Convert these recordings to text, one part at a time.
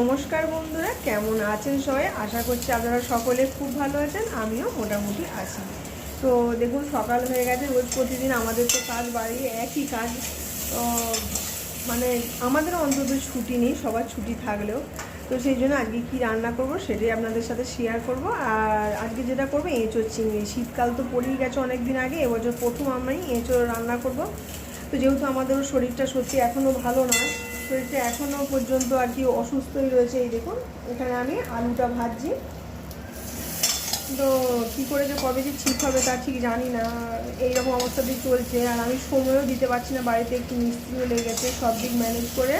নমস্কার বন্ধুরা, কেমন আছেন সবাই? আশা করছি আপনারা সকলে খুব ভালো আছেন, আমিও মোটামুটি আছি। তো দেখুন, সকাল হয়ে গেছে, রোজ প্রতিদিন আমাদের তো কাজ বাড়ি একই কাজ। তো মানে আমাদের অন্তত ছুটি নেই, সবার ছুটি থাকলেও। তো সেই জন্য আজকে কী রান্না করব সেটাই আপনাদের সাথে শেয়ার করব। আর আজকে যেটা করব এঁচোর চিংড়ি। শীতকাল তো পড়েই গেছে অনেক দিন আগে, এবছর প্রথম আমি এঁচোর রান্না করব। তো যেহেতু আমাদেরও শরীরটা সত্যি এখনও ভালো না শরীরটা এখনও পর্যন্ত আর কি অসুস্থই রয়েছে, এই দেখুন। এখানে আমি আলুটা ভাজছি। তো কী করে যে কবে যে ঠিক হবে তা ঠিক জানি না। এইরকম অবস্থাতেই চলছে, আর আমি সময়ও দিতে পারছি না, বাড়িতে একটু মিস্ত্রিও লেগেছে সব দিক ম্যানেজ করে।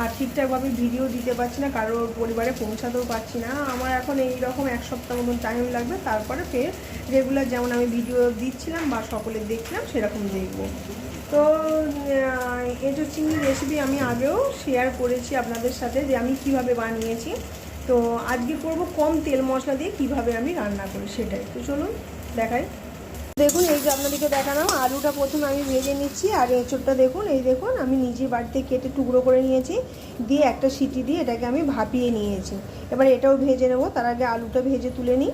আর ঠিকঠাকভাবে ভিডিও দিতে পারছি না কারোর পরিবারে পৌঁছাতেও পারছি না। আমার এখন এই রকম এক সপ্তাহ মতন টাইম লাগবে, তারপরে ফের রেগুলার যেমন আমি ভিডিও দিচ্ছিলাম বা সকলে দেখছিলাম, সেরকম দেখব। তো এঁচোর চিংড়ির রেসিপি আমি আগেও শেয়ার করেছি আপনাদের সাথে যে আমি কীভাবে বানিয়েছি। তো আজকে করব কম তেল মশলা দিয়ে কীভাবে আমি রান্না করি সেটাই। তো চলুন, দেখাই। দেখুন, এই যে আপনাদেরকে দেখালাম, আলুটা প্রথমে আমি ভেজে নিচ্ছি, আর এঁচোড়টা দেখুন, এই দেখুন, আমি নিজে বাড়িতে কেটে টুকরো করে নিয়েছি, দিয়ে একটা সিটি দিয়ে এটাকে আমি ভাপিয়ে নিয়েছি। এবার এটাও ভেজে নেব, তার আগে আলুটা ভেজে তুলে নিই।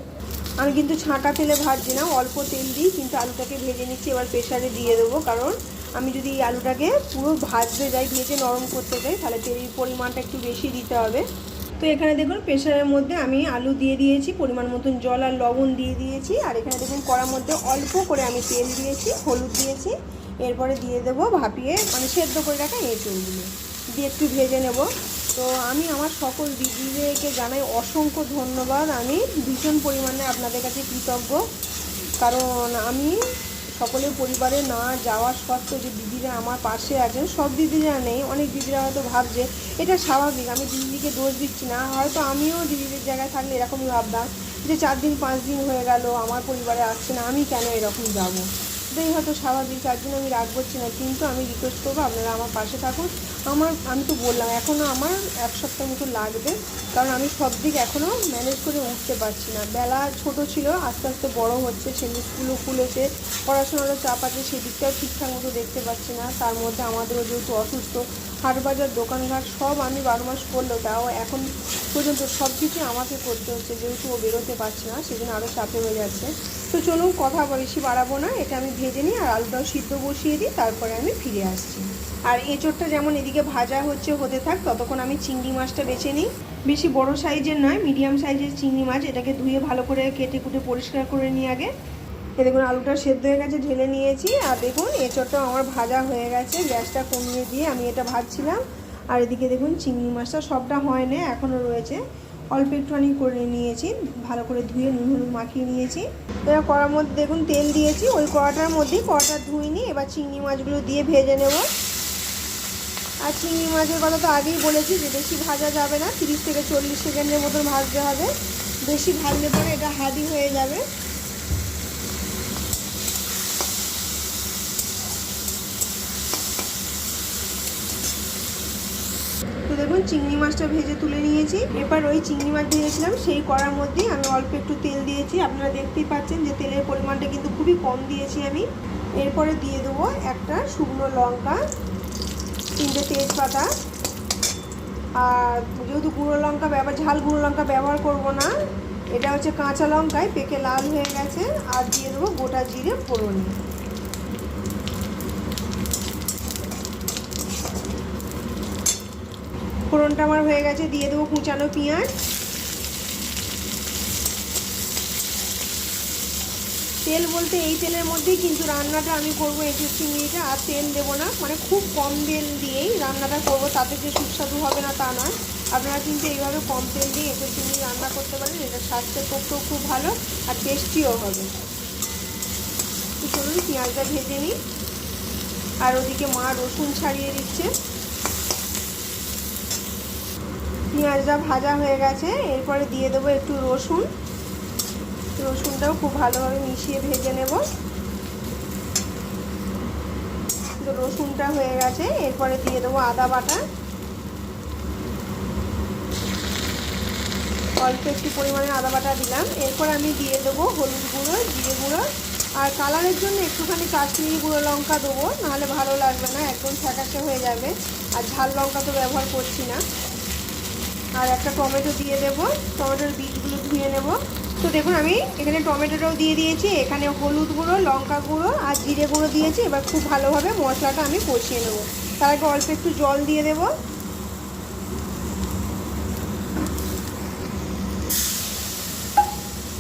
আমি কিন্তু ছাঁকা তেলে ভাজছি না, অল্প তেল দিই, কিন্তু আলুটাকে ভেজে নিচ্ছি, এবার প্রেশারে দিয়ে দেবো, কারণ আমি যদি এই আলুটাকে পুরো ভাজতে যাই, ভেজে নরম করতে যাই, তাহলে তেলের পরিমাণটা একটু বেশি দিতে হবে। তো এখানে দেখুন প্রেশারের মধ্যে আমি আলু দিয়ে দিয়েছি, পরিমাণ মতন জল আর লবণ দিয়ে দিয়েছি। আর এখানে দেখুন, কড়ার মধ্যে অল্প করে আমি তেল দিয়েছি, হলুদ দিয়েছি। এরপরে দিয়ে দেবো ভাপিয়ে মানে সেদ্ধ করে রাখা এঁচড়গুলো। দিয়ে একটু ভেজে নেব। তো আমি আমার সকল দিদিদেরকে জানাই অসংখ্য ধন্যবাদ। আমি ভীষণ পরিমাণে আপনাদের কাছে কৃতজ্ঞ। কারণ আমি সকলের পরিবারে না যাওয়া সত্ত্বেও যে দিদিরা আমার পাশে আছেন, সব দিদিরা নেই, অনেক দিদিরা হয়তো ভাবছে, এটা স্বাভাবিক, আমি দিদিকে দোষ দিচ্ছি না, হয়তো আমিও দিদিদের জায়গায় থাকলে এরকমই ভাবতাম যে চার দিন, পাঁচ দিন হয়ে গেল, আমার পরিবারে আসছে না, আমি কেন এরকম যাব? এটাই হয়তো স্বাভাবিক তার জন্য আমি রাগ করছি না, কিন্তু আমি রিকোয়েস্ট করব আপনারা আমার পাশে থাকুন। আমার, আমি তো বললাম এখনও আমার এক সপ্তাহ মতো লাগবে, কারণ আমি সব দিক এখনও ম্যানেজ করে উঠতে পারছি না। বেলা ছোট ছিল, আস্তে আস্তে বড় হচ্ছে ছেলে স্কুলও খুলেছে, পড়াশোনারও চাপ আছে, সেদিকটাও ঠিকঠাক মতো দেখতে পাচ্ছি না। তার মধ্যে আমাদেরও যেহেতু অসুস্থ, হাট বাজার, দোকানঘাট, সব আমি বারো মাস করলেও তাও এখন পর্যন্ত সব কিছুই আমাকে করতে হচ্ছে, যেহেতু ও বেরোতে পারছে না, সেজন্য আরও চাপে হয়ে যাচ্ছে। তো চলুন কথা বেশি বাড়াবো না। এটা আমি ভেজে নিই আর আলুটাও সিদ্ধ বসিয়ে দিই, তারপরে আমি ফিরে আসছি। আর এঁচোড়টা যেমন এদিকে ভাজা হচ্ছে, হতে থাক, ততক্ষণ আমি চিংড়ি মাছটা বেছে নিই। বেশি বড় সাইজের নয়, মিডিয়াম সাইজের চিংড়ি মাছ, এটাকে ধুয়ে ভালো করে কেটে কুটে পরিষ্কার করে নিই আগে। এ দেখুন, আলুটা সেদ্ধ হয়ে গেছে, ঢেলে নিয়েছি। আর দেখুন, এঁচোড়টাও আমার ভাজা হয়ে গেছে, গ্যাসটা কমিয়ে দিয়ে আমি এটা ভাজছিলাম। আর এদিকে দেখুন, চিংড়ি মাছটা সবটা হয় না এখনও রয়েছে। অল্প একটুখানি করে নিয়েছি, ভালো করে ধুয়ে নুন হলুদ মাখিয়ে নিয়েছি। এবার কড়ার মধ্যে দেখুন তেল দিয়েছি, ওই কড়াটার মধ্যেই কড়াটা ধুইনি এবার চিংড়ি মাছগুলো দিয়ে ভেজে নেব। আর চিংড়ি মাছের কথা তো আগেই বলেছি যে বেশি ভাজা যাবে না, তিরিশ থেকে চল্লিশ সেকেন্ডের মতন ভাজতে হবে। বেশি ভাজলে পরে এটা হাদি হয়ে যাবে। তো দেখুন, চিংড়ি মাছটা ভেজে তুলে নিয়েছি। এবার ওই চিংড়ি মাছ ভেজেছিলাম, সেই করার মধ্যেই আমি অল্প একটু তেল দিয়েছি। আপনারা দেখতেই পাচ্ছেন যে তেলের পরিমাণটা কিন্তু খুবই কম দিয়েছি আমি। এরপরে দিয়ে দেবো একটা শুকনো লঙ্কা, তিনটে তেজপাতা। আর যেহেতু গুঁড়ো লঙ্কা ব্যবহার, ঝাল গুঁড়ো লঙ্কা ব্যবহার করব না, এটা হচ্ছে কাঁচা লঙ্কায় পেকে লাল হয়ে গেছে। আর দিয়ে দেবো গোটা জিরে ফোড়নি। ফোড়নটা আমার হয়ে গেছে, দিয়ে দেবো কুচানো পেঁয়াজ। তেল বলতে এই তেলের মধ্যেই কিন্তু রান্নাটা আমি করব এঁচুর চিংড়িটা আর তেল দেবো না। মানে খুব কম তেল দিয়েই রান্নাটা করব, তাতে যে সুস্বাদু হবে না তা নয়। আপনারা কিন্তু এইভাবে কম তেল দিয়ে এঁচুর চিংড়ি রান্না করতে পারেন, এটা স্বাস্থ্যের পক্ষেও খুব ভালো, আর টেস্টিও হবে। চলুন, পেঁয়াজটা ভেজে নিই। আর ওদিকে মা রসুন ছাড়িয়ে দিচ্ছে। পেঁয়াজটা ভাজা হয়ে গেছে। এরপরে দিয়ে দেবো একটু রসুন। রসুনটাও খুব ভালোভাবে মিশিয়ে ভেজে নেব। তো রসুনটা হয়ে গেছে। এরপরে দিয়ে দেবো আদা বাটা। অল্প একটু পরিমাণে আদা বাটা দিলাম। এরপর আমি দিয়ে দেবো হলুদ গুঁড়ো, জিরে গুঁড়ো। আর কালারের জন্য একটুখানি কাশ্মীরি গুঁড়ো লঙ্কা দেবো। নাহলে ভালো লাগবে না, একদম ফ্যাকাশে হয়ে যাবে। আর ঝাল লঙ্কা তো ব্যবহার করছি না। আর একটা টমেটো দিয়ে দেবো। টমেটোর বীজগুলো ধুয়ে নেব। তো দেখুন, আমি এখানে টমেটোটাও দিয়ে দিয়েছি। এখানে হলুদ গুঁড়ো, লঙ্কা গুঁড়ো আর জিরে গুঁড়ো দিয়েছি। এবার খুব ভালোভাবে মশলাটা আমি কষিয়ে নেব। তার আগে অল্প একটু জল দিয়ে দেবো।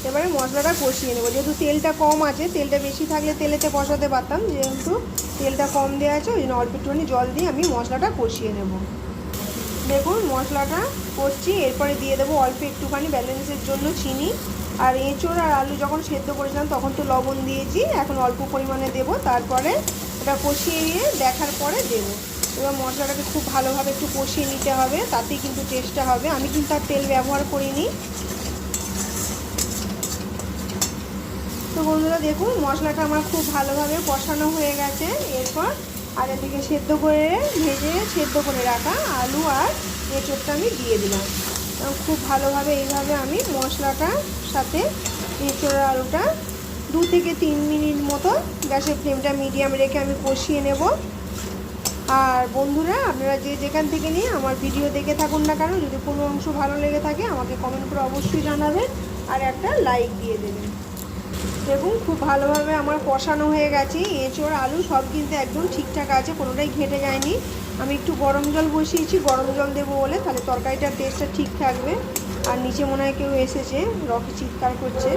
এবারে মশলাটা কষিয়ে নেব। যেহেতু তেলটা কম আছে, তেলটা বেশি থাকলে তেলেতে কষাতে পারতাম। যেহেতু তেলটা কম দেওয়া আছে, ওই জন্য অল্প একটুখানি জল দিয়ে আমি মশলাটা কষিয়ে নেব। দেখুন, মশলাটা করছি এরপরে দিয়ে দেবো অল্প একটুখানি ব্যালেন্সের জন্য চিনি আর এঁচোড় আর আলু যখন সেদ্ধ করেছিলাম তখন তো লবণ দিয়েছি, এখন অল্প পরিমাণে দেবো, তারপরে ওটা কষিয়ে নিয়ে দেখার পরে দেবো। এবার মশলাটাকে খুব ভালোভাবে একটু কষিয়ে নিতে হবে, তাতেই কিন্তু টেস্টটা হবে। আমি কিন্তু আর তেল ব্যবহার করিনি। তো বন্ধুরা দেখুন, মশলাটা আমার খুব ভালোভাবে কষানো হয়ে গেছে, এরপর আর এদিকে সেদ্ধ করে ভেজে সেদ্ধ করে রাখা আলু আর এঁচোড়টা আমি দিয়ে দিলাম। এবং খুব ভালোভাবে এইভাবে আমি মশলাটার সাথে এঁচোড় আলুটা দু থেকে তিন মিনিট মতো গ্যাসের ফ্লেমটা মিডিয়াম রেখে আমি কষিয়ে নেব। আর বন্ধুরা, আপনারা যে যেখান থেকে নিয়ে আমার ভিডিও দেখে থাকুন না কেন, যদি কোনো অংশ ভালো লেগে থাকে, আমাকে কমেন্ট করে অবশ্যই জানাবেন আর একটা লাইক দিয়ে দেবেন। দেখুন, খুব ভালোভাবে আমার কষানো হয়ে গেছে। এঁচোড়, আলু সব কিন্তু একদম ঠিকঠাক আছে, কোনোটাই ঘেটে যায়নি। আমি একটু গরম জল বসিয়েছি, গরম জল দেবো বলে, তাহলে তরকারিটার টেস্টটা ঠিক থাকবে। আর নিচে মনে হয় কেউ এসেছে, রকি চিৎকার করছে।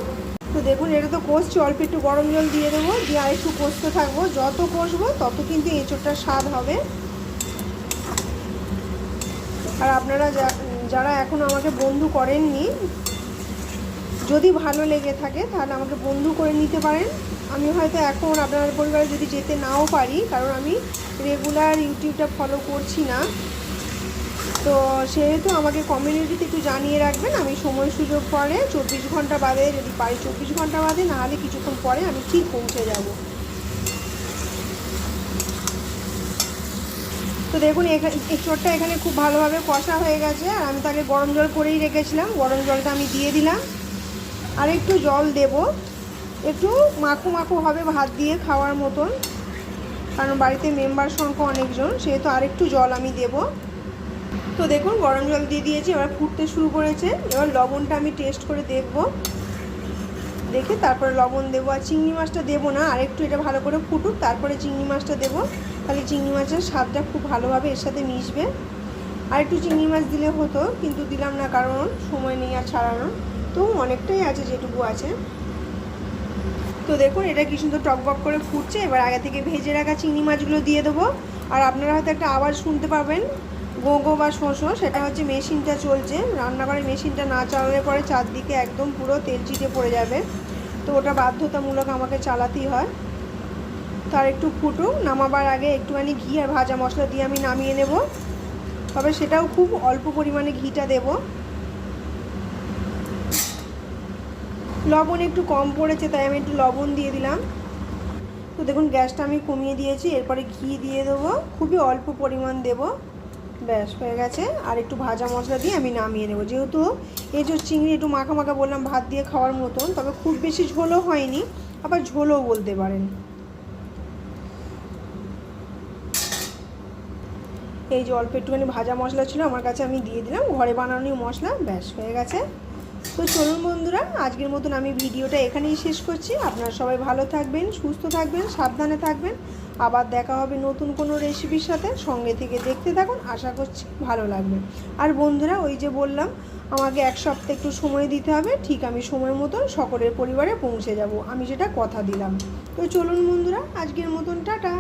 তো দেখুন, এটা তো কষছে, অল্প একটু গরম জল দিয়ে দেবো, দিয়ে আর একটু কষতে থাকব। যত কষবো, তত কিন্তু এঁচোড়টার স্বাদ হবে। আর আপনারা যারা এখন আমাকে বন্ধু করেননি যদি ভালো লেগে থাকে, তাহলে আমাকে বন্ধু করে নিতে পারেন। আমি হয়তো এখন আপনার পরিবারে যদি যেতে নাও পারি, কারণ আমি রেগুলার ইউটিউবটা ফলো করছি না। তো সেহেতু আমাকে কমিউনিটিতে একটু জানিয়ে রাখবেন, আমি সময় সুযোগ পরে চব্বিশ ঘণ্টা বাদে, যদি পারি চব্বিশ ঘণ্টা বাদে নাহলে কিছুক্ষণ পরে আমি ঠিক পৌঁছে যাব। তো দেখুন এখানে চোরটা এখানে খুব ভালোভাবে কষা হয়ে গেছে, আর আমি তাকে গরম জল করেই রেখেছিলাম। গরম জলটা আমি দিয়ে দিলাম। আর একটু জল দেব। একটু মাখো মাখো হবে ভাত দিয়ে খাওয়ার মতন। কারণ বাড়িতে মেম্বার সংখ্যা অনেকজন, সেহেতু আরেকটু জল আমি দেব। তো দেখুন, গরম জল দিয়ে দিয়েছি, এবার ফুটতে শুরু করেছে। এবার লবণটা আমি টেস্ট করে দেখব। দেখে তারপরে লবণ দেবো। আর চিংড়ি মাছটা দেবো না, আর একটু এটা ভালো করে ফুটুক, তারপরে চিংড়ি মাছটা দেবো। তাহলে চিংড়ি মাছের স্বাদটা খুব ভালোভাবে এর সাথে মিশবে। আর একটু চিংড়ি মাছ দিলে হতো, কিন্তু দিলাম না কারণ সময় নেই আর ছাড়ানোর। তো অনেকটাই আছে যেটুকু আছে। তো দেখুন, এটা কি সুন্দর টকবক করে ফুটছে। এবার আগে থেকে ভেজে রাখা চিংড়ি মাছগুলো দিয়ে দেবো। আর আপনারা হয়তো একটা আওয়াজ শুনতে পাবেন, গো গো বা শোষো সেটা হচ্ছে মেশিনটা চলছে। রান্নাঘরের মেশিনটা না চালালে পরে চারদিকে একদম পুরো তেল চিটে পড়ে যাবে। তো ওটা বাধ্যতামূলক আমাকে চালাতেই হয়। তার একটু ফুটুক, নামাবার আগে একটুখানি ঘি আর ভাজা মশলা দিয়ে আমি নামিয়ে নেব। তবে সেটাও খুব অল্প পরিমাণে ঘিটা দেবো। লবণ একটু কম পড়েছে, তাই আমি একটু লবণ দিয়ে দিলাম। তো দেখুন, গ্যাসটা আমি কমিয়ে দিয়েছি, এরপরে ঘি দিয়ে দেবো। খুবই অল্প পরিমাণ দেব। ব্যাস, হয়ে গেছে। আর একটু ভাজা মশলা দিয়ে আমি নামিয়ে নেব। যেহেতু এই যে চিংড়ি একটু মাখা মাখা বললাম, ভাত দিয়ে খাওয়ার মতন, তবে খুব বেশি ঝোলও হয়নি, আবার ঝোলও বলতে পারেন। এই যে অল্প একটুখানি ভাজা মশলা ছিল, আমার কাছে আমি দিয়ে দিলাম। ঘরে বানানোই মশলা, ব্যাস, হয়ে গেছে। তো চলুন বন্ধুরা, আজকের মতন আমি ভিডিওটা এখানেই শেষ করছি। আপনারা সবাই ভালো থাকবেন, সুস্থ থাকবেন, সাবধানে থাকবেন। আবার দেখা হবে নতুন কোনো রেসিপির সাথে। সঙ্গে থেকে দেখতে থাকুন, আশা করছি ভালো লাগবে। আর বন্ধুরা, ওই যে বললাম, আমাকে এক সপ্তাহ একটু সময় দিতে হবে। ঠিক আমি সময় মতন সকলের পরিবারে পৌঁছে যাব। আমি সেটা কথা দিলাম। তো চলুন বন্ধুরা, আজকের মতন, টাটা।